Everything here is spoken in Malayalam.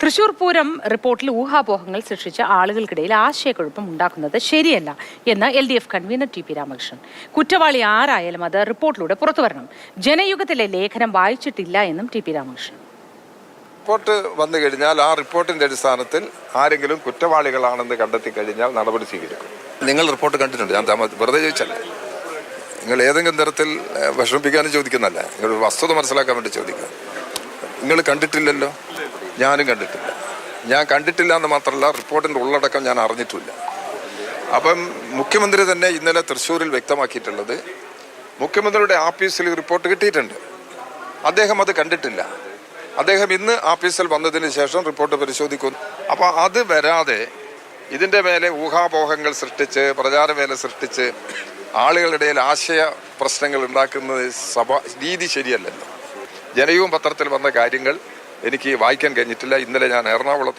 തൃശൂർ പൂരം റിപ്പോർട്ടിൽ ഊഹാപോഹങ്ങൾ സൃഷ്ടിച്ച ആളുകൾക്കിടയിൽ ആശയക്കുഴപ്പം ഉണ്ടാക്കുന്നത് ശരിയല്ല എന്ന് L D F convener T P Ramakrishnan. കുറ്റവാളി ആരായാലും അത് റിപ്പോർട്ടിലൂടെ പുറത്തുവരണം ജനയുഗത്തിലെ ലേഖനം വായിച്ചിട്ടില്ല എന്നും ടി പി രാമകൃഷ്ണൻ. റിപ്പോർട്ട് വന്നു കഴിഞ്ഞാൽ ആ റിപ്പോർട്ടിന്റെ അടിസ്ഥാനത്തിൽ ആരെങ്കിലും കുറ്റവാളികളാണെന്ന് കണ്ടെത്തി കഴിഞ്ഞാൽ നടപടി സ്വീകരിക്കും. നിങ്ങൾ റിപ്പോർട്ട് കണ്ടിട്ടുണ്ട്. ഞാൻ വെറുതെ ചോദിച്ചല്ലേ. നിങ്ങൾ ഏതെങ്കിലും തരത്തിൽ വിഷമിപ്പിക്കാനും ചോദിക്കുന്നല്ല നിങ്ങൾ വസ്തുത മനസ്സിലാക്കാൻ വേണ്ടി ചോദിക്കുക. നിങ്ങൾ കണ്ടിട്ടില്ലല്ലോ. ഞാനും കണ്ടിട്ടില്ല. ഞാൻ കണ്ടിട്ടില്ല എന്ന് മാത്രമല്ല റിപ്പോർട്ടിന്റെ ഉള്ളടക്കം ഞാൻ അറിഞ്ഞിട്ടില്ല. അപ്പം മുഖ്യമന്ത്രി തന്നെ ഇന്നലെ തൃശ്ശൂരിൽ വ്യക്തമാക്കിയിട്ടുള്ളത് മുഖ്യമന്ത്രിയുടെ ആഫീസിൽ റിപ്പോർട്ട് കിട്ടിയിട്ടുണ്ട്. അദ്ദേഹം അത് കണ്ടിട്ടില്ല. അദ്ദേഹം ഇന്ന് ആഫീസിൽ വന്നതിന് ശേഷം റിപ്പോർട്ട് പരിശോധിക്കും. അപ്പോൾ അത് വരാതെ ഇതിന്റെ മേലെ ഊഹാപോഹങ്ങൾ സൃഷ്ടിച്ച് പ്രചാരവേല സൃഷ്ടിച്ച് ആളുകളുടെ ആശയ പ്രശ്നങ്ങൾ ഉണ്ടാക്കുന്നത് സഭ രീതി ശരിയല്ലല്ലോ. ജനവും പത്രത്തിൽ വന്ന കാര്യങ്ങൾ എനിക്ക് വായിക്കാൻ കഴിഞ്ഞിട്ടില്ല. ഇന്നലെ ഞാൻ എറണാകുളത്ത്